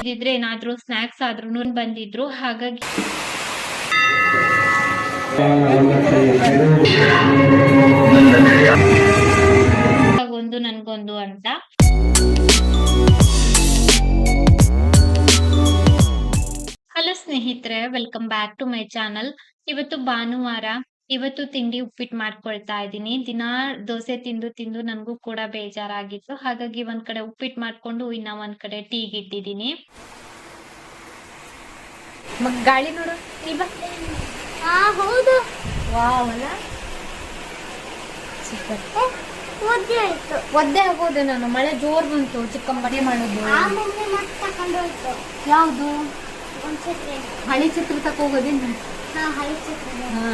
ಇದಿದ್ರೆ ಏನಾದ್ರೂ ಸ್ನಾಕ್ಸ್ ಆದ್ರೂ ಬಂದಿದ್ರು, ಹಾಗಾಗಿ ಒಂದು ನನ್ಗೊಂದು ಅಂತ. ಹಲೋ ಸ್ನೇಹಿತರೆ welcome back to my channel ಇವತ್ತು ಭಾನುವಾರ ಇವತ್ತು ತಿಂಡಿ ಉಪ್ಪಿಟ್ಟು ಮಾಡ್ಕೊಳ್ತಾ ಇದ್ದೀನಿ. ದಿನಾ ದೋಸೆ ತಿಂದು ತಿಂದು ನನಗೂ ಕೂಡ ಬೇಜಾರಾಗಿತ್ತು. ಹಾಗಾಗಿ ಒಂದ್ ಕಡೆ ಉಪ್ಪಿಟ್ಟು ಮಾಡ್ಕೊಂಡು ಇನ್ನ ಒಂದ್ ಕಡೆ ಟೀಗೆ ಇಟ್ಟಿದ್ದೀನಿ ಗಾಳಿ ನೋಡು. ಹೌದು. ಒದ್ದೆ ಆಯ್ತು. ಒದ್ದೆ ಆಗೋದೆ ನಾನು. ಮಳೆ ಜೋರ್ ಬಂತು. ಮನೆ ಮಾಡೋದು. ಯಾವುದು? ಹಳಿ ಚಿತ್ರ ತಕ ಹೋಗೋದೇನು? ಹಾ ಹಳಿ ಚಿತ್ರ. ಹಾ.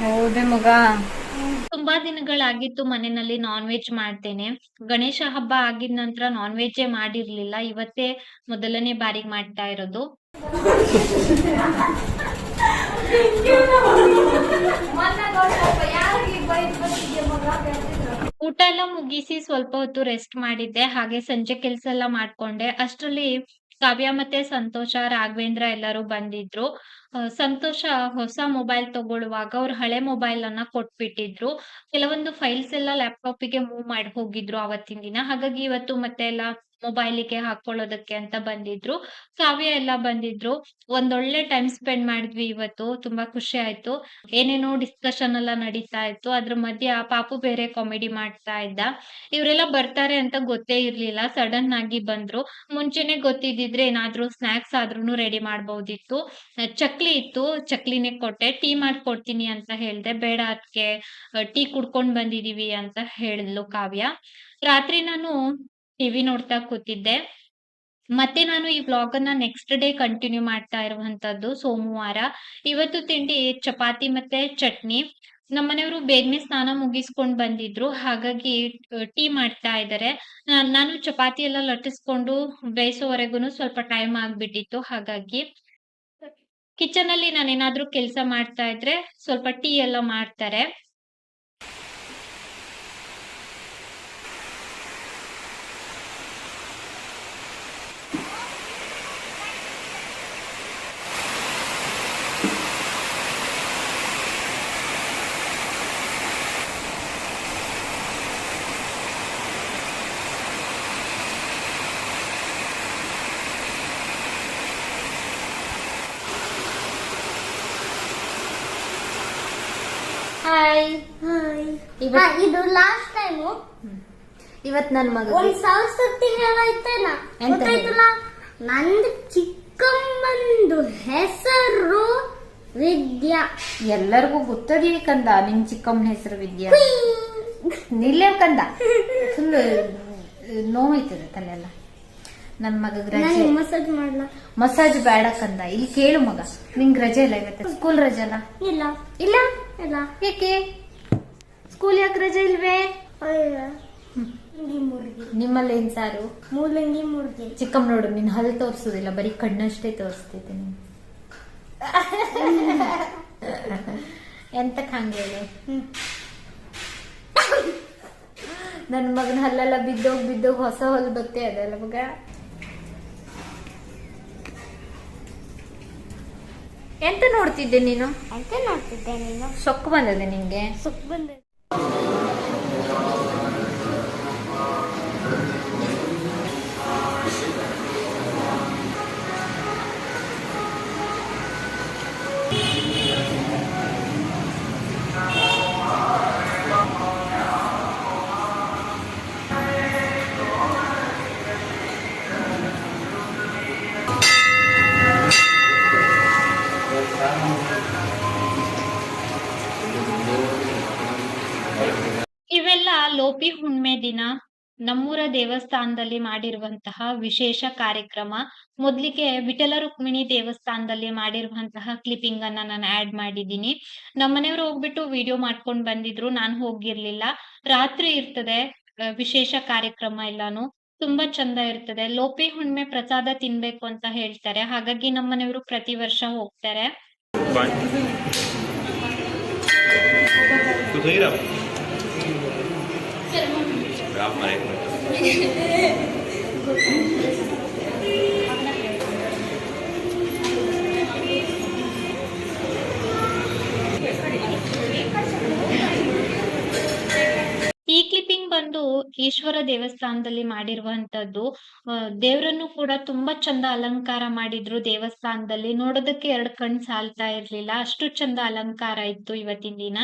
ಹೌದೇ ಮಗ. ತುಂಬಾ ದಿನಗಳಾಗಿತ್ತು ಮನೆಯಲ್ಲಿ ನಾನ್ ವೆಜ್ ಮಾಡ್ತೇನೆ. ಗಣೇಶ ಹಬ್ಬ ಆಗಿದ ನಂತರ ನಾನ್ ವೆಜ್ಜೇ ಮಾಡಿರ್ಲಿಲ್ಲ. ಇವತ್ತೇ ಮೊದಲನೇ ಬಾರಿಗೆ ಮಾಡ್ತಾ ಇರೋದು. ಊಟ ಎಲ್ಲ ಮುಗಿಸಿ ಸ್ವಲ್ಪ ಹೊತ್ತು ರೆಸ್ಟ್ ಮಾಡಿದ್ದೆ. ಹಾಗೆ ಸಂಜೆ ಕೆಲ್ಸ ಎಲ್ಲ ಮಾಡ್ಕೊಂಡೆ. ಅಷ್ಟ್ರಲ್ಲಿ ಕಾವ್ಯ ಮತ್ತೆ ಸಂತೋಷ, ರಾಘವೇಂದ್ರ ಎಲ್ಲರೂ ಬಂದಿದ್ರು. ಸಂತೋಷ ಹೊಸ ಮೊಬೈಲ್ ತಗೊಳ್ಳುವಾಗ ಅವ್ರ ಹಳೆ ಮೊಬೈಲ್ ಅನ್ನ ಕೊಟ್ಬಿಟ್ಟಿದ್ರು. ಕೆಲವೊಂದು ಫೈಲ್ಸ್ ಎಲ್ಲ ಲ್ಯಾಪ್ಟಾಪ್ಗೆ ಮೂವ್ ಮಾಡಿ ಹೋಗಿದ್ರು ಅವತ್ತಿನ ದಿನ. ಹಾಗಾಗಿ ಇವತ್ತು ಮತ್ತೆ ಎಲ್ಲ ಮೊಬೈಲಿಗೆ ಹಾಕೊಳ್ಳೋದಕ್ಕೆ ಅಂತ ಬಂದಿದ್ರು. ಕಾವ್ಯ ಎಲ್ಲ ಬಂದಿದ್ರು. ಒಂದೊಳ್ಳೆ ಟೈಮ್ ಸ್ಪೆಂಡ್ ಮಾಡಿದ್ವಿ ಇವತ್ತು. ತುಂಬಾ ಖುಷಿ ಆಯ್ತು. ಏನೇನೋ ಡಿಸ್ಕಷನ್ ಎಲ್ಲ ನಡೀತಾ ಇತ್ತು. ಅದ್ರ ಮಧ್ಯೆ ಪಾಪು ಬೇರೆ ಕಾಮಿಡಿ ಮಾಡ್ತಾ ಇದ್ದ. ಇವರೆಲ್ಲ ಬರ್ತಾರೆ ಅಂತ ಗೊತ್ತೇ ಇರ್ಲಿಲ್ಲ. ಸಡನ್ ಆಗಿ ಬಂದ್ರು. ಮುಂಚೆನೆ ಗೊತ್ತಿದ್ದಿದ್ರೆ ಏನಾದ್ರೂ ಸ್ನಾಕ್ಸ್ ಆದ್ರೂನು ರೆಡಿ ಮಾಡ್ಬೋದಿತ್ತು. ಅಹ್ ಚಕ್ಲಿ ಇತ್ತು. ಚಕ್ಲಿನೇ ಕೊಟ್ಟೆ. ಟೀ ಮಾಡ್ಕೊಡ್ತೀನಿ ಅಂತ ಹೇಳ್ದೆ. ಬೇಡ ಅದಕ್ಕೆ ಟೀ ಕುಡ್ಕೊಂಡ್ ಬಂದಿದೀವಿ ಅಂತ ಹೇಳಿದ್ಲು ಕಾವ್ಯ. ರಾತ್ರಿ ನಾನು ಟಿವಿ ನೋಡ್ತಾ ಕೂತಿದ್ದೆ. ಮತ್ತೆ ನಾನು ಈ ವ್ಲಾಗ್ ಅನ್ನ ನೆಕ್ಸ್ಟ್ ಡೇ ಕಂಟಿನ್ಯೂ ಮಾಡ್ತಾ ಇರುವಂತದ್ದು ಸೋಮವಾರ. ಇವತ್ತು ತಿಂಡಿ ಚಪಾತಿ ಮತ್ತೆ ಚಟ್ನಿ. ನಮ್ಮನೆಯವರು ಬೇಗನೆ ಸ್ನಾನ ಮುಗಿಸ್ಕೊಂಡು ಬಂದಿದ್ರು. ಹಾಗಾಗಿ ಟೀ ಮಾಡ್ತಾ ಇದ್ದಾರೆ ನಾನು ಚಪಾತಿ ಎಲ್ಲ ಲಟ್ಟಿಸ್ಕೊಂಡು ಬೇಯಿಸೋವರೆಗೂ ಸ್ವಲ್ಪ ಟೈಮ್ ಆಗ್ಬಿಟ್ಟಿತ್ತು. ಹಾಗಾಗಿ ಕಿಚನ್ ಅಲ್ಲಿ ನಾನು ಏನಾದ್ರೂ ಕೆಲಸ ಮಾಡ್ತಾ ಇದ್ರೆ ಸ್ವಲ್ಪ ಟೀ ಎಲ್ಲ ಮಾಡ್ತಾರೆ. ಇದು ಲಾಸ್ಟ್ ಟೈಮು ಇವತ್ ನನ್ ಮಗ ಒಂದ್ ಸಾವಿರ ಸರ್ತಿ ಹೇಳಾಯ್ತೇನ ಎಂತ ಗೊತ್ತಾಯ್ತಲ್ಲ? ನಂದು ಚಿಕ್ಕಮ್ಮಂದು ಹೆಸರು ವಿದ್ಯಾ. ಎಲ್ಲರಿಗೂ ಗೊತ್ತದ ಕಂದ ನಿಮ್ ಚಿಕ್ಕಮ್ಮನ ಹೆಸರು ವಿದ್ಯಾ. ನಿಲ್ಲೇ ಕಂದ. ಫುಲ್ ನೋವೈತದ ತಲೆಲ್ಲ ನನ್ ಮಗ ರಜೆ. ಮಸಾಜ್ ಮಾಡ್ಲಾ. ಮಸಾಜ್ ಬೇಡ ಕಂದ. ಇಲ್ಲಿ ಕೇಳು ಮಗ. ನಿಂಗ್ ರಜೆ ಇಲ್ಲ ಇವತ್ತು. ಸ್ಕೂಲ್ ರಜೆ ಅಲ್ಲ? ಇಲ್ಲ. ಇಲ್ಲ? ಇಲ್ಲ. ಯಾಕೆ ಸ್ಕೂಲ್ ಯಾಕೆ ರಜೆ ಇಲ್ವೇ ನಿಮ್ಮಲ್ಲಿ ಏನ್ ಸಾರು? ಮೂಲಂಗಿ ಮುರ್ಗಿ ಚಿಕ್ಕಮ್ಮ ನೋಡು ನಿನ್ ಹಲ್ ತೋರ್ಸುದಿಲ್ಲ ಬರೀ ಕಣ್ಣಷ್ಟೇ ತೋರಿಸ್ತೈತೆ ಎಂತ ಎಂತಕ್ ಹಂಗ ಹೇಳಿ ಹ್ಮ್. ನನ್ ಮಗನ ಹಲ್ಲೆಲ್ಲ ಬಿದ್ದೋಗ್ ಬಿದ್ದೋಗ್ ಹೊಸ ಹೊಲ್ ಬತ್ತೆ ಅದಲ್ಲ ಮಗ? ಎಂತ ನೋಡ್ತಿದ್ದೆ ನೀನು? ಅಂತ ನೋಡ್ತಿದ್ದೆ ನೀನು? ಸೊಕ್ಕು ಬಂದದೆ ನಿಂಗೆ? ಸೊಕ್ಕು ಬಂದ ಇವೆಲ್ಲ ಲೋಪಿ ಹುಣ್ಮೆ ದಿನ ನಮ್ಮೂರ ದೇವಸ್ಥಾನದಲ್ಲಿ ಮಾಡಿರುವಂತಹ ವಿಶೇಷ ಕಾರ್ಯಕ್ರಮ. ಮೊದ್ಲಿಗೆ ವಿಠಲ ರುಕ್ಮಿಣಿ ದೇವಸ್ಥಾನದಲ್ಲಿ ಮಾಡಿರುವಂತಹ ಕ್ಲಿಪ್ಪಿಂಗ್ ಅನ್ನ ನಾನು ಆಡ್ ಮಾಡಿದ್ದೀನಿ. ನಮ್ಮನೆಯವ್ರು ಹೋಗ್ಬಿಟ್ಟು ವಿಡಿಯೋ ಮಾಡ್ಕೊಂಡ್ ಬಂದಿದ್ರು ನಾನು ಹೋಗಿರ್ಲಿಲ್ಲ. ರಾತ್ರಿ ಇರ್ತದೆ ವಿಶೇಷ ಕಾರ್ಯಕ್ರಮ ಎಲ್ಲಾನು. ತುಂಬಾ ಚಂದ ಇರ್ತದೆ. ಲೋಪಿ ಹುಣ್ಮೆ ಪ್ರಸಾದ ತಿನ್ಬೇಕು ಅಂತ ಹೇಳ್ತಾರೆ. ಹಾಗಾಗಿ ನಮ್ಮನೆಯವರು ಪ್ರತಿ ವರ್ಷ ಹೋಗ್ತಾರೆ. ಕ್ಲಿಪ್ಪಿಂಗ್ ಬಂದು ಈಶ್ವರ ದೇವಸ್ಥಾನದಲ್ಲಿ ಮಾಡಿರುವಂತದ್ದು ದೇವರನ್ನು ಕೂಡ ತುಂಬಾ ಚಂದ ಅಲಂಕಾರ ಮಾಡಿದ್ರು ದೇವಸ್ಥಾನದಲ್ಲಿ. ನೋಡೋದಕ್ಕೆ ಎರಡ್ ಕಣ್ ಸಾಲ್ತಾ ಇರ್ಲಿಲ್ಲ. ಅಷ್ಟು ಚಂದ ಅಲಂಕಾರ ಇತ್ತು ಇವತ್ತಿನ ದಿನ.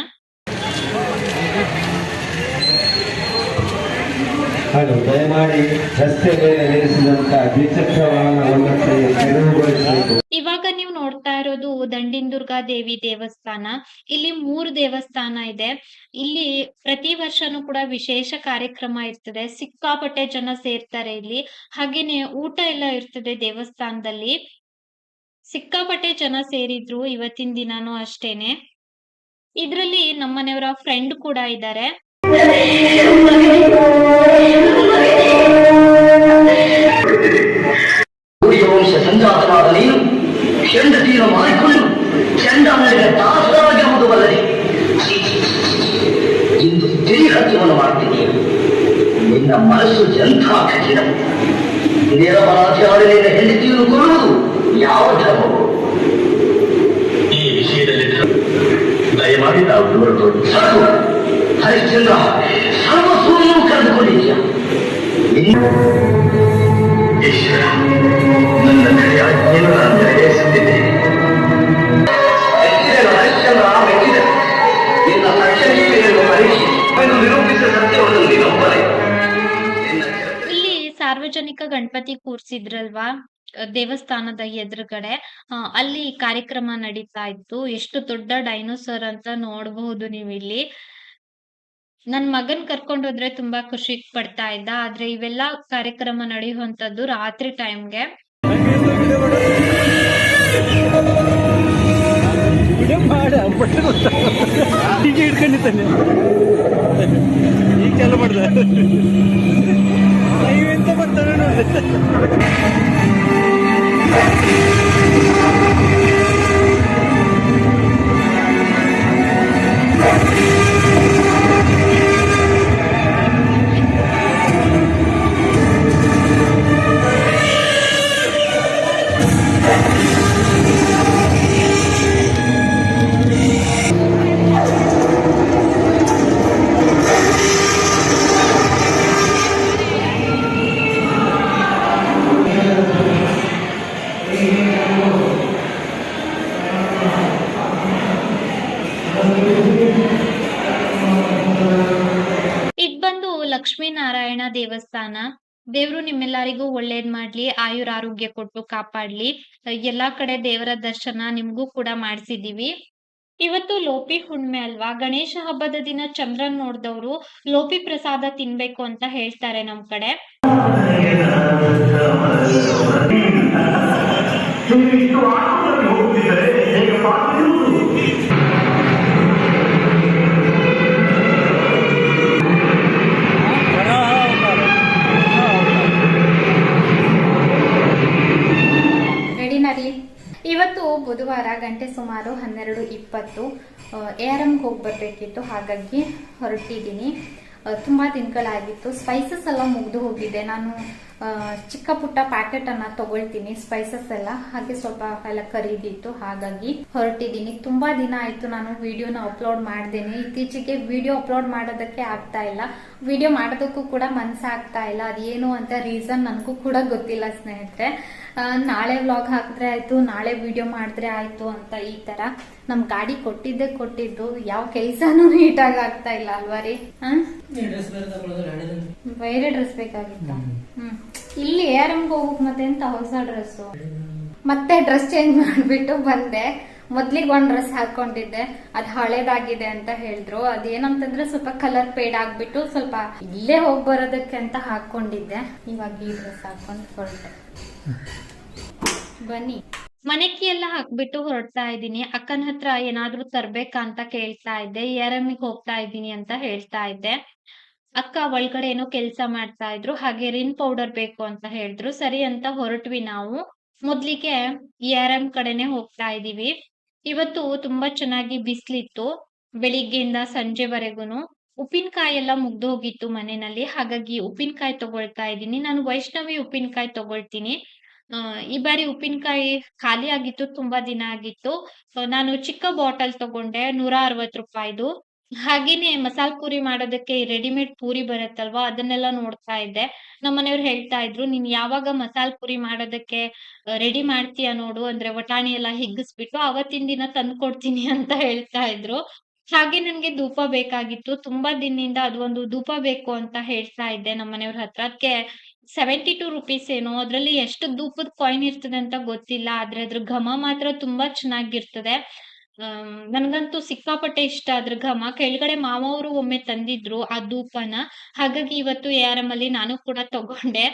ಹಾಗೂ ದಯಮಾಡಿ ರಸ್ತೆ ಮೇಲೆ ನಿಲ್ಲಿಸಿದಂತ ದ್ವಿಚಕ್ರ ವಾಹನವನ್ನು ತೆರವುಗೊಳಿಸಬೇಕು. ಇವಾಗ ನೀವು ನೋಡ್ತಾ ಇರೋದು ದಂಡಿನದುರ್ಗ ದೇವಿ ದೇವಸ್ಥಾನ. ಇಲ್ಲಿ ಮೂರು ದೇವಸ್ಥಾನ ಇದೆ. ಇಲ್ಲಿ ಪ್ರತಿ ವರ್ಷನೂ ಕೂಡ ವಿಶೇಷ ಕಾರ್ಯಕ್ರಮ ಇರ್ತದೆ. ಸಿಕ್ಕಾಪಟ್ಟೆ ಜನ ಸೇರ್ತಾರೆ ಇಲ್ಲಿ. ಹಾಗೇನೆ ಊಟ ಎಲ್ಲ ಇರ್ತದೆ ದೇವಸ್ಥಾನದಲ್ಲಿ. ಸಿಕ್ಕಾಪಟ್ಟೆ ಜನ ಸೇರಿದ್ರು ಇವತ್ತಿನ ದಿನಾನು ಅಷ್ಟೇನೆ. ಇದ್ರಲ್ಲಿ ನಮ್ಮನೆಯವರ ಫ್ರೆಂಡ್ ಕೂಡ ಇದ್ದಾರೆ. ಸೂರ್ಯವಂಶ ಸಂಜಾತನಾದ ನೀನು ಹೆಂಡತಿಯನ್ನು ಮಾಡಿಕೊಂಡು ಚಂಡಾಮಣಿಗೆ ದಾಸರಾಗಿರುವುದು ಬಲ್ಲದೆ ಇಂದು ತಿರಿಹತ್ಯವನ್ನು ಮಾಡ್ತೀನಿ. ನಿನ್ನ ಮನಸ್ಸು ಎಂಥ ಕಠಿಣ ನಿರಪರಾಧಿಯಾದ ಹೆಂಡತಿಯನ್ನು ಕೊಡುವುದು ಯಾವ ಧರ್ಮವು ಈ ವಿಷಯದಲ್ಲಿ ದಯಮಾಡಿ ನಾವು ದೂರ ಹರಿಶ್ಚಂದ್ರ ಇಲ್ಲಿ ಸಾರ್ವಜನಿಕ ಗಣಪತಿ ಕೂರ್ಸಿದ್ರಲ್ವಾ? ದೇವಸ್ಥಾನದ ಎದುರುಗಡೆ. ಅಲ್ಲಿ ಕಾರ್ಯಕ್ರಮ ನಡೀತಾ ಇತ್ತು. ಎಷ್ಟು ದೊಡ್ಡ ಡೈನೋಸರ್ ಅಂತ ನೋಡಬಹುದು ನೀವು ಇಲ್ಲಿ ನನ್ ಮಗನ್ ಕರ್ಕೊಂಡ್ ಹೋದ್ರೆ ತುಂಬಾ ಖುಷಿ ಪಡ್ತಾ ಇದ್ದ. ಆದ್ರೆ ಇವೆಲ್ಲ ಕಾರ್ಯಕ್ರಮ ನಡೆಯುವಂತದ್ದು ರಾತ್ರಿ ಟೈಮ್ಗೆ ದೇವಸ್ಥಾನ. ದೇವ್ರು ನಿಮ್ಮೆಲ್ಲರಿಗೂ ಒಳ್ಳೇದ್ ಮಾಡ್ಲಿ, ಆಯುರ್ ಆರೋಗ್ಯ ಕೊಟ್ಟು ಕಾಪಾಡ್ಲಿ. ಎಲ್ಲಾ ಕಡೆ ದೇವರ ದರ್ಶನ ನಿಮ್ಗೂ ಕೂಡ ಮಾಡಿಸಿದೀವಿ. ಇವತ್ತು ಲೋಪಿ ಹುಣ್ಮೆ ಅಲ್ವಾ? ಗಣೇಶ ಹಬ್ಬದ ದಿನ ಚಂದ್ರನ್ ನೋಡ್ದವ್ರು ಲೋಪಿ ಪ್ರಸಾದ ತಿನ್ಬೇಕು ಅಂತ ಹೇಳ್ತಾರೆ ನಮ್ ಕಡೆ. ಇಪ್ಪತ್ತು ಎ ಆರ್ ಎಮ್ಗೆ ಹೋಗಿ ಬರಬೇಕಿತ್ತು, ಹಾಗಾಗಿ ಹೊರಟಿದ್ದೀನಿ. ತುಂಬ ದಿನಗಳಾಗಿತ್ತು. ಸ್ಪೈಸಸ್ ಎಲ್ಲ ಮುಗಿದು ಹೋಗಿದೆ. ನಾನು ಚಿಕ್ಕ ಪುಟ್ಟ ಪ್ಯಾಕೆಟ್ ಅನ್ನ ತಗೊಳ್ತೀನಿ ಸ್ಪೈಸಸ್ ಎಲ್ಲ. ಹಾಗೆ ಸ್ವಲ್ಪ ಎಲ್ಲ ಖರೀದಿತ್ತು ಹಾಗಾಗಿ ಹೊರಟಿದ್ದೀನಿ. ತುಂಬಾ ದಿನ ಆಯ್ತು ನಾನು ವಿಡಿಯೋನ ಅಪ್ಲೋಡ್ ಮಾಡ್ದೇನೆ. ಇತ್ತೀಚೆಗೆ ವಿಡಿಯೋ ಅಪ್ಲೋಡ್ ಮಾಡೋದಕ್ಕೆ ಆಗ್ತಾ ಇಲ್ಲ. ವಿಡಿಯೋ ಮಾಡೋದಕ್ಕೂ ಕೂಡ ಮನ್ಸಾಗ್ತಾ ಇಲ್ಲ. ಅದೇನು ಅಂತ ರೀಸನ್ ನನಗೂ ಕೂಡ ಗೊತ್ತಿಲ್ಲ ಸ್ನೇಹಿತರೆ. ನಾಳೆ ವ್ಲಾಗ್ ಹಾಕಿದ್ರೆ ಆಯ್ತು ನಾಳೆ ವಿಡಿಯೋ ಮಾಡಿದ್ರೆ ಆಯ್ತು ಅಂತ ಈ ತರ. ನಮ್ ಗಾಡಿ ಕೊಟ್ಟಿದ್ದೆ ಕೊಟ್ಟಿದ್ದು. ಯಾವ ಕೆಲ್ಸಾನು ನೀಟಾಗಿ ಆಗ್ತಾ ಇಲ್ಲ ಅಲ್ವಾ ರೀ? ಬೇರೆ ಡ್ರೆಸ್ ಬೇಕಾಗಿತ್ತ? ಹ್ಮ್. ಇಲ್ಲಿ ಏರ್ ಎಂಗ್ ಹೋಗಕ್ ಮತ್ತೆ ಎಂತ ಹೊಸ ಡ್ರೆಸ್ ಮತ್ತೆ ಡ್ರೆಸ್ ಚೇಂಜ್ ಮಾಡ್ಬಿಟ್ಟು ಬಂದೆ. ಮೊದ್ಲಿಗೆ ಒಂದ್ ಡ್ರೆಸ್ ಹಾಕೊಂಡಿದ್ದೆ. ಅದ್ ಹಳೇದಾಗಿದೆ ಅಂತ ಹೇಳಿದ್ರು. ಅದೇನಂತಂದ್ರೆ ಸ್ವಲ್ಪ ಕಲರ್ ಪೇಡ್ ಆಗ್ಬಿಟ್ಟು ಸ್ವಲ್ಪ ಇಲ್ಲೇ ಹೋಗ್ ಬರೋದಕ್ಕೆ ಅಂತ ಹಾಕೊಂಡಿದ್ದೆ. ಇವಾಗ ಈ ಡ್ರೆಸ್ ಹಾಕೊಂಡು ಹೊರಟೆ ಬನ್ನಿ. ಮನೆಕಿ ಎಲ್ಲ ಹಾಕ್ಬಿಟ್ಟು ಹೊರಡ್ತಾ ಇದ್ದೀನಿ. ಅಕ್ಕನ ಹತ್ರ ಏನಾದ್ರೂ ತರ್ಬೇಕಾ ಅಂತ ಕೇಳ್ತಾ ಇದ್ದೆ. ಗೆ ಹೋಗ್ತಾ ಇದ್ದೀನಿ ಅಂತ ಹೇಳ್ತಾ ಇದ್ದೆ. ಅಕ್ಕ ಒಳಗಡೆ ಏನೋ ಕೆಲ್ಸ ಮಾಡ್ತಾ ಇದ್ರು, ಹಾಗೆ ರಿನ್ ಪೌಡರ್ ಬೇಕು ಅಂತ ಹೇಳಿದ್ರು ಸರಿ ಅಂತ ಹೊರಟ್ವಿ ನಾವು ಮೊದ್ಲಿಗೆ ಎಂ ಕಡೆನೆ ಹೋಗ್ತಾ ಇದೀವಿ ಇವತ್ತು ತುಂಬಾ ಚೆನ್ನಾಗಿ ಬಿಸಿಲಿತ್ತು, ಬೆಳಿಗ್ಗೆಯಿಂದ ಸಂಜೆವರೆಗೂನು ಉಪ್ಪಿನಕಾಯಿ ಎಲ್ಲ ಮುಗ್ದೋಗಿತ್ತು ಮನೆಯಲ್ಲಿ. ಹಾಗಾಗಿ ಉಪ್ಪಿನಕಾಯಿ ತಗೊಳ್ತಾ ಇದ್ದೀನಿ. ನಾನು ವೈಷ್ಣವಿ ಉಪ್ಪಿನಕಾಯಿ ತಗೊಳ್ತೀನಿ. ಈ ಬಾರಿ ಉಪ್ಪಿನಕಾಯಿ ಖಾಲಿ ಆಗಿತ್ತು. ತುಂಬಾ ದಿನ ಆಗಿತ್ತು. ನಾನು ಚಿಕ್ಕ ಬಾಟಲ್ ತಗೊಂಡೆ ₹160 ಹಾಗೇನೆ ಮಸಾಲ್ ಪೂರಿ ಮಾಡೋದಕ್ಕೆ ರೆಡಿಮೇಡ್ ಪೂರಿ ಬರುತ್ತಲ್ವಾ ಅದನ್ನೆಲ್ಲ ನೋಡ್ತಾ ಇದ್ದೆ. ನಮ್ಮನೆಯವ್ರು ಹೇಳ್ತಾ ಇದ್ರು, "ನೀನ್ ಯಾವಾಗ ಮಸಾಲ್ ಪೂರಿ ಮಾಡೋದಕ್ಕೆ ರೆಡಿ ಮಾಡ್ತೀಯ ನೋಡು, ಅಂದ್ರೆ ವಟಾಣಿ ಎಲ್ಲ ಹಿಗ್ಗಿಸ್ಬಿಟ್ಟು ಅವತ್ತಿನ ದಿನ ತಂದು ಕೊಡ್ತೀನಿ ಅಂತ ಹೇಳ್ತಾ ಇದ್ರು. ಹಾಗೆ ನನ್ಗೆ ಧೂಪ ಬೇಕಾಗಿತ್ತು. ತುಂಬಾ ದಿನದಿಂದ ಅದು ಒಂದು ಧೂಪ ಬೇಕು ಅಂತ ಹೇಳ್ತಾ ಇದ್ದೆ ನಮ್ಮ ನಮ್ಮನೆಯವ್ರ ಹತ್ರ. ಅದ್ಕೆ ₹72 ಏನೋ ಅದ್ರಲ್ಲಿ ಎಷ್ಟು ಧೂಪದ ಕಾಯಿನ್ ಇರ್ತದೆ ಅಂತ ಗೊತ್ತಿಲ್ಲ. ಆದ್ರೆ ಅದ್ರ ಘಮ ಮಾತ್ರ ತುಂಬಾ ಚೆನ್ನಾಗಿರ್ತದೆ. ನನ್ಗಂತೂ ಸಿಕ್ಕಾಪಟ್ಟೆ ಇಷ್ಟ ಅದ್ರ ಘಮ. ಕೆಳಗಡೆ ಮಾವ ಅವರು ಒಮ್ಮೆ ತಂದಿದ್ರು ಆ ಧೂಪನ. ಹಾಗಾಗಿ ಇವತ್ತು ಎ.ಆರ್.ಎಂ ಅಲ್ಲಿ ನಾನು ಕೂಡ ತಗೊಂಡೆ.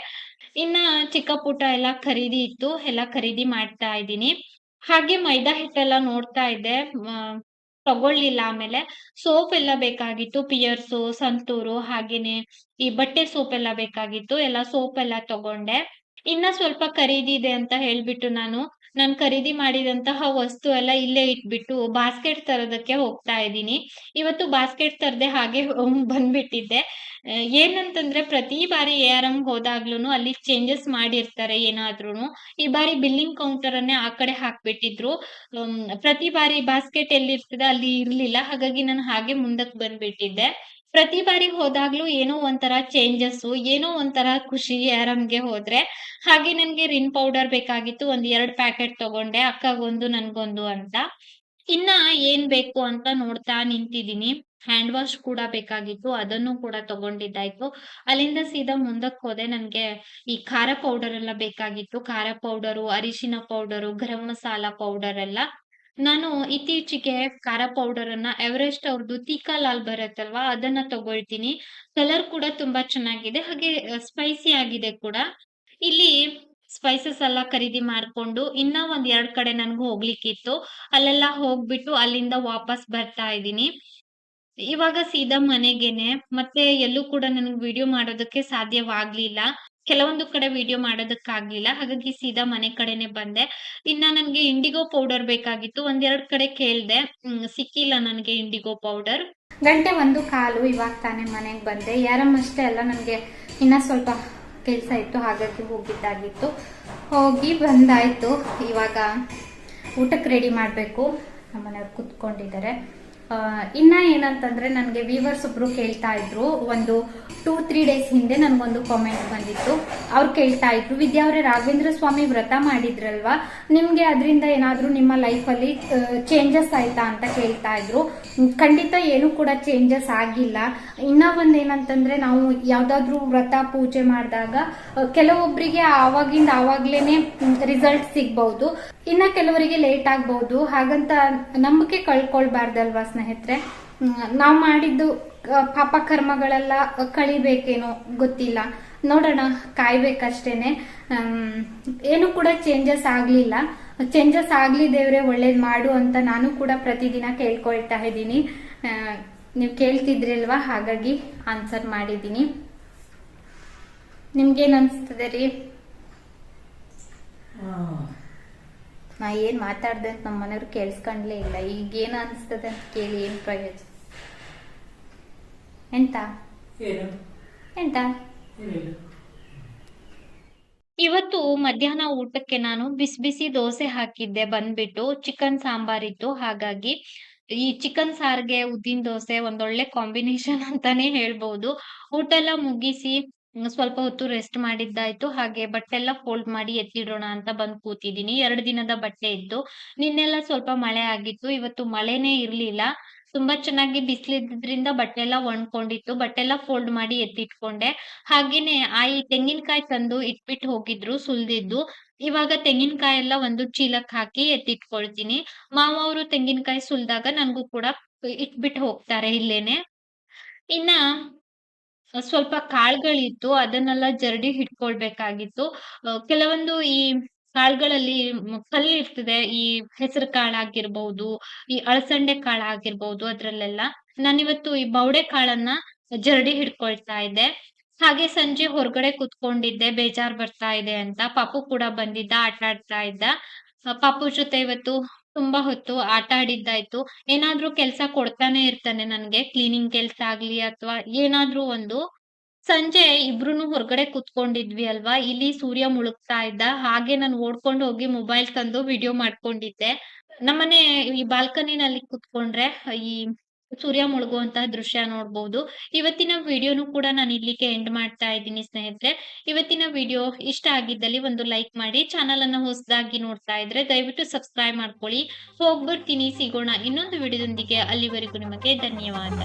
ಇನ್ನ ಚಿಕ್ಕ ಪುಟ್ಟ ಎಲ್ಲ ಖರೀದಿ ಇತ್ತು. ಎಲ್ಲ ಖರೀದಿ ಮಾಡ್ತಾ ಇದ್ದೀನಿ. ಹಾಗೆ ಮೈದಾ ಹಿಟ್ಟೆಲ್ಲ ನೋಡ್ತಾ ಇದ್ದೆ. ತಗೊಳ್ಳಿಲ್ಲ ಆಮೇಲೆ. ಸೋಪ್ ಎಲ್ಲ ಬೇಕಾಗಿತ್ತು. ಪಿಯರ್ಸು, ಸಂತೂರು ಹಾಗೇನೆ ಈ ಬಟ್ಟೆ ಸೋಪ್ ಎಲ್ಲ ಬೇಕಾಗಿತ್ತು. ಎಲ್ಲ ಸೋಪ್ ಎಲ್ಲ ತಗೊಂಡೆ. ಇನ್ನ ಸ್ವಲ್ಪ ಖರೀದಿ ಇದೆ ಅಂತ ಹೇಳ್ಬಿಟ್ಟು ನಾನು, ನಾನ್ ಖರೀದಿ ಮಾಡಿದಂತಹ ವಸ್ತು ಎಲ್ಲ ಇಲ್ಲೇ ಇಟ್ಬಿಟ್ಟು ಬಾಸ್ಕೆಟ್ ತರೋದಕ್ಕೆ ಹೋಗ್ತಾ ಇದ್ದೀನಿ. ಇವತ್ತು ಬಾಸ್ಕೆಟ್ ತರದೆ ಹಾಗೆ ಬಂದ್ಬಿಟ್ಟಿದ್ದೆ. ಏನಂತಂದ್ರೆ ಪ್ರತಿ ಬಾರಿ ಎ ಆರ್ ಎಂ ಹೋದಾಗ್ಲೂ ಅಲ್ಲಿ ಚೇಂಜಸ್ ಮಾಡಿರ್ತಾರೆ ಏನಾದ್ರೂ ಈ ಬಾರಿ ಬಿಲ್ಲಿಂಗ್ ಕೌಂಟರ್ ಅನ್ನೇ ಆ ಕಡೆ ಹಾಕ್ಬಿಟ್ಟಿದ್ರು. ಪ್ರತಿ ಬಾರಿ ಬಾಸ್ಕೆಟ್ ಎಲ್ಲಿರ್ತದೆ ಅಲ್ಲಿ ಇರ್ಲಿಲ್ಲ. ಹಾಗಾಗಿ ನಾನು ಹಾಗೆ ಮುಂದಕ್ಕೆ ಬಂದ್ಬಿಟ್ಟಿದ್ದೆ. ಪ್ರತಿ ಬಾರಿ ಹೋದಾಗ್ಲೂ ಏನೋ ಒಂಥರ ಚೇಂಜಸ್ ಏನೋ ಒಂಥರ ಖುಷಿ ಆರಾಮ್ಗೆ ಹೋದ್ರೆ. ಹಾಗೆ ನನ್ಗೆ ರಿನ್ ಪೌಡರ್ ಬೇಕಾಗಿತ್ತು. ಒಂದ್ ಎರಡ್ ಪ್ಯಾಕೆಟ್ ತಗೊಂಡೆ. ಅಕ್ಕಗೊಂದು ನನ್ಗೊಂದು ಅಂತ. ಇನ್ನ ಏನ್ ಬೇಕು ಅಂತ ನೋಡ್ತಾ ನಿಂತಿದ್ದೀನಿ. ಹ್ಯಾಂಡ್ ವಾಶ್ ಕೂಡ ಬೇಕಾಗಿತ್ತು. ಅದನ್ನು ಕೂಡ ತಗೊಂಡಿದ್ದಾಯ್ತು. ಅಲ್ಲಿಂದ ಸೀದಾ ಮುಂದಕ್ಕೆ ಹೋದೆ. ನನ್ಗೆ ಈ ಖಾರ ಪೌಡರ್ ಎಲ್ಲ ಬೇಕಾಗಿತ್ತು. ಖಾರ ಪೌಡರು, ಅರಿಶಿನ ಪೌಡರು, ಗರಂ ಮಸಾಲಾ ಪೌಡರ್ ಎಲ್ಲ. ನಾನು ಇತ್ತೀಚೆಗೆ ಖಾರ ಪೌಡರ್ ಅನ್ನ ಎವರೆಸ್ಟ್ ಅವ್ರದ್ದು ತೀಖಾ ಲಾಲ್ ಬರುತ್ತಲ್ವಾ, ಅದನ್ನ ತಗೊಳ್ತೀನಿ. ಕಲರ್ ಕೂಡ ತುಂಬಾ ಚೆನ್ನಾಗಿದೆ. ಹಾಗೆ ಸ್ಪೈಸಿ ಆಗಿದೆ ಕೂಡ. ಇಲ್ಲಿ ಸ್ಪೈಸಸ್ ಎಲ್ಲ ಖರೀದಿ ಮಾಡ್ಕೊಂಡು ಇನ್ನ ಒಂದ್ ಎರಡ್ ಕಡೆ ನನ್ಗೆ ಹೋಗ್ಲಿಕ್ಕಿತ್ತು. ಅಲ್ಲೆಲ್ಲ ಹೋಗ್ಬಿಟ್ಟು ಅಲ್ಲಿಂದ ವಾಪಸ್ ಬರ್ತಾ ಇದ್ದೀನಿ. ಇವಾಗ ಸೀದಾ ಮನೆಗೇನೆ. ಮತ್ತೆ ಎಲ್ಲೂ ಕೂಡ ನನಗೆ ವಿಡಿಯೋ ಮಾಡೋದಕ್ಕೆ ಸಾಧ್ಯವಾಗ್ಲಿಲ್ಲ. ಕೆಲವೊಂದು ಕಡೆ ವಿಡಿಯೋ ಮಾಡೋದಕ್ಕಾಗ್ಲಿಲ್ಲ. ಹಾಗಾಗಿ ಸೀದಾ ಮನೆ ಕಡೆನೆ ಬಂದೆ. ಇನ್ನ ನನ್ಗೆ ಇಂಡಿಗೋ ಪೌಡರ್ ಬೇಕಾಗಿತ್ತು. ಒಂದೆರಡು ಕಡೆ ಕೇಳ್ದೆ. ಸಿಕ್ಕಿಲ್ಲ ನನ್ಗೆ ಇಂಡಿಗೋ ಪೌಡರ್. ಗಂಟೆ ಒಂದು ಕಾಲು ಇವಾಗ ತಾನೇ ಮನೆಗೆ ಬಂದೆ. ಯಾರಮ್ಮಷ್ಟೇ ಅಲ್ಲ, ನನಗೆ ಇನ್ನ ಸ್ವಲ್ಪ ಕೆಲಸ ಇತ್ತು. ಹಾಗಾಗಿ ಹೋಗಿದ್ದಾಗಿತ್ತು. ಹೋಗಿ ಬಂದಾಯ್ತು. ಇವಾಗ ಊಟಕ್ಕೆ ರೆಡಿ ಮಾಡಬೇಕು. ನಮ್ಮನೆಯವ್ರು ಕೂತ್ಕೊಂಡಿದ್ದಾರೆ. ಇನ್ನ ಏನಂತಂದ್ರೆ ನನಗೆ ವೀವರ್ಸ್ ಒಬ್ರು ಕೇಳ್ತಾ ಇದ್ರು, ಒಂದು ಟೂ ತ್ರೀ ಡೇಸ್ ಹಿಂದೆ ನನ್ಗೊಂದು ಕಾಮೆಂಟ್ ಬಂದಿತ್ತು. ಅವ್ರು ಕೇಳ್ತಾ ಇದ್ರು, ವಿದ್ಯಾ ರಾಘವೇಂದ್ರ ಸ್ವಾಮಿ ವ್ರತ ಮಾಡಿದ್ರಲ್ವಾ? ನಿಮ್ಗೆ ಅದರಿಂದ ಏನಾದ್ರೂ ನಿಮ್ಮ ಲೈಫಲ್ಲಿ ಚೇಂಜಸ್ ಆಯ್ತಾ ಅಂತ ಕೇಳ್ತಾ ಇದ್ರು. ಖಂಡಿತ ಏನು ಕೂಡ ಚೇಂಜಸ್ ಆಗಿಲ್ಲ. ಇನ್ನ ಒಂದ್ ಏನಂತಂದ್ರೆ ನಾವು ಯಾವ್ದಾದ್ರು ವ್ರತ ಪೂಜೆ ಮಾಡಿದಾಗ ಕೆಲವೊಬ್ಬರಿಗೆ ಆವಾಗಿಂದ ಆವಾಗ್ಲೇನೆ ರಿಸಲ್ಟ್ ಸಿಗ್ಬಹುದು ಇನ್ನ ಕೆಲವರಿಗೆ ಲೇಟ್ ಆಗ್ಬಹುದು ಹಾಗಂತ ನಂಬಿಕೆ ಕಳ್ಕೊಳ್ಬಾರ್ದಲ್ವಾ ಸ್ನೇಹಿತರೆ? ನಾವು ಮಾಡಿದ್ದು ಪಾಪ ಕರ್ಮಗಳೆಲ್ಲ ಕಳಿಬೇಕೇನೋ ಗೊತ್ತಿಲ್ಲ. ನೋಡೋಣ, ಕಾಯ್ಬೇಕಷ್ಟೇನೆ. ಏನು ಕೂಡ ಚೇಂಜಸ್ ಆಗ್ಲಿಲ್ಲ. ಚೇಂಜಸ್ ಆಗ್ಲಿ ದೇವ್ರೆ, ಒಳ್ಳೇದ್ ಮಾಡು ಅಂತ ನಾನು ಕೂಡ ಪ್ರತಿದಿನ ಕೇಳ್ಕೊಳ್ತಾ ಇದ್ದೀನಿ. ನೀವು ಕೇಳ್ತಿದ್ರಲ್ವಾ? ಹಾಗಾಗಿ ಆನ್ಸರ್ ಮಾಡಿದ್ದೀನಿ. ನಿಮ್ಗೇನ್ ಅನ್ಸ್ತದೆ ರೀ? ನಾ ಏನ್ ಮಾತಾಡ್ದೆ ಅಂತ ನಮ್ಮ ಮನೆಯವ್ರು ಕೇಳಿಸ್ಕೊಂಡ್ಲೇ ಇಲ್ಲ. ಈಗ ಏನ್ ಅನ್ಸ್ತದೆ ಅಂತ ಕೇಳಿ ಏನ್ ಪ್ರಯೋಜನ? ಎಂತ? ಎಂತ? ಇವತ್ತು ಮಧ್ಯಾಹ್ನ ಊಟಕ್ಕೆ ನಾನು ಬಿಸಿ ಬಿಸಿ ದೋಸೆ ಹಾಕಿದ್ದೆ ಬಂದ್ಬಿಟ್ಟು. ಚಿಕನ್ ಸಾಂಬಾರ್ ಇತ್ತು ಹಾಗಾಗಿ ಈ ಚಿಕನ್ ಸಾರ್ಗೆ ಉದ್ದಿನ ದೋಸೆ ಒಂದೊಳ್ಳೆ ಕಾಂಬಿನೇಷನ್ ಅಂತಾನೆ ಹೇಳ್ಬಹುದು ಊಟ ಎಲ್ಲ ಮುಗಿಸಿ ಸ್ವಲ್ಪ ಹೊತ್ತು ರೆಸ್ಟ್ ಮಾಡಿದ್ದಾಯ್ತು. ಹಾಗೆ ಬಟ್ಟೆ ಎಲ್ಲ ಫೋಲ್ಡ್ ಮಾಡಿ ಎತ್ತಿಡೋಣ ಅಂತ ಬಂದ್ ಕೂತಿದ್ದೀನಿ. ಎರಡು ದಿನದ ಬಟ್ಟೆ ಇತ್ತು ನಿನ್ನೆಲ್ಲ ಸ್ವಲ್ಪ ಮಳೆ ಆಗಿತ್ತು. ಇವತ್ತು ಮಳೆನೇ ಇರ್ಲಿಲ್ಲ. ತುಂಬಾ ಚೆನ್ನಾಗಿ ಬಿಸಿಲಿದ್ರಿಂದ ಬಟ್ಟೆ ಎಲ್ಲ ಒಣ್ಕೊಂಡಿತ್ತು. ಬಟ್ಟೆ ಎಲ್ಲ ಫೋಲ್ಡ್ ಮಾಡಿ ಎತ್ತಿಟ್ಕೊಂಡೆ. ಹಾಗೇನೆ ಆಯಿ ತೆಂಗಿನಕಾಯಿ ತಂದು ಇಟ್ಬಿಟ್ಟು ಹೋಗಿದ್ರು, ಸುಲ್ದಿದ್ದು. ಇವಾಗ ತೆಂಗಿನಕಾಯಿ ಎಲ್ಲ ಒಂದು ಚೀಲಕ್ ಹಾಕಿ ಎತ್ತಿಟ್ಕೊಳ್ತೀನಿ. ಮಾವ ಅವರು ತೆಂಗಿನಕಾಯಿ ಸುಲ್ದಾಗ ನನ್ಗೂ ಕೂಡ ಇಟ್ಬಿಟ್ಟು ಹೋಗ್ತಾರೆ ಇಲ್ಲೇನೆ. ಇನ್ನ ಸ್ವಲ್ಪ ಕಾಳುಗಳಿತ್ತು ಅದನ್ನೆಲ್ಲ ಜರಡಿ ಹಿಡ್ಕೊಳ್ಬೇಕಾಗಿತ್ತು. ಕೆಲವೊಂದು ಈ ಕಾಳುಗಳಲ್ಲಿ ಮ್, ಕಲ್ಲು ಇರ್ತದೆ ಈ ಹೆಸರು ಕಾಳಾಗಿರ್ಬಹುದು ಈ ಅಳಸಂಡೆ ಕಾಳಾಗಿರ್ಬಹುದು ಅದ್ರಲ್ಲೆಲ್ಲ. ನಾನಿವತ್ತು ಈ ಬೌಡೆ ಕಾಳನ್ನ ಜರಡಿ ಹಿಡ್ಕೊಳ್ತಾ ಇದ್ದೆ. ಹಾಗೆ ಸಂಜೆ ಹೊರಗಡೆ ಕುತ್ಕೊಂಡಿದ್ದೆ ಬೇಜಾರ್ ಬರ್ತಾ ಇದೆ ಅಂತ. ಪಾಪು ಕೂಡ ಬಂದಿದ್ದ ಆಟ ಆಡ್ತಾ ಇದ್ದ ಪಾಪು ಜೊತೆ ಇವತ್ತು ತುಂಬಾ ಹೊತ್ತು ಆಟ ಆಡಿದ್ದಾಯ್ತು. ಏನಾದ್ರೂ ಕೆಲ್ಸ ಕೊಡ್ತಾನೆ ಇರ್ತಾನೆ ನನ್ಗೆ. ಕ್ಲೀನಿಂಗ್ ಕೆಲ್ಸ ಆಗ್ಲಿ ಅಥವಾ ಏನಾದ್ರೂ ಒಂದು. ಸಂಜೆ ಇಬ್ರು ಹೊರಗಡೆ ಕೂತ್ಕೊಂಡಿದ್ವಿ ಅಲ್ವಾ, ಇಲ್ಲಿ ಸೂರ್ಯ ಮುಳುಗ್ತಾ ಇದ್ದ. ಹಾಗೆ ನಾನು ಓಡ್ಕೊಂಡು ಹೋಗಿ ಮೊಬೈಲ್ ತಂದು ವಿಡಿಯೋ ಮಾಡ್ಕೊಂಡಿದ್ದೆ. ನಮ್ಮನೆ ಈ ಬಾಲ್ಕನಿನಲ್ಲಿ ಕುತ್ಕೊಂಡ್ರೆ ಈ ಸೂರ್ಯ ಮುಳುಗುವಂತಹ ದೃಶ್ಯ ನೋಡ್ಬೋದು. ಇವತ್ತಿನ ವಿಡಿಯೋನು ಕೂಡ ನಾನು ಇಲ್ಲಿಗೆ ಎಂಡ್ ಮಾಡ್ತಾ ಇದ್ದೀನಿ ಸ್ನೇಹಿತರೆ. ಇವತ್ತಿನ ವಿಡಿಯೋ ಇಷ್ಟ ಆಗಿದ್ದಲ್ಲಿ ಒಂದು ಲೈಕ್ ಮಾಡಿ. ಚಾನಲ್ ಅನ್ನ ಹೊಸದಾಗಿ ನೋಡ್ತಾ ಇದ್ರೆ ದಯವಿಟ್ಟು ಸಬ್ಸ್ಕ್ರೈಬ್ ಮಾಡ್ಕೊಳ್ಳಿ. ಹೋಗ್ಬರ್ತೀನಿ ಸಿಗೋಣ ಇನ್ನೊಂದು ವಿಡಿಯೋದೊಂದಿಗೆ. ಅಲ್ಲಿವರೆಗೂ ನಿಮಗೆ ಧನ್ಯವಾದ.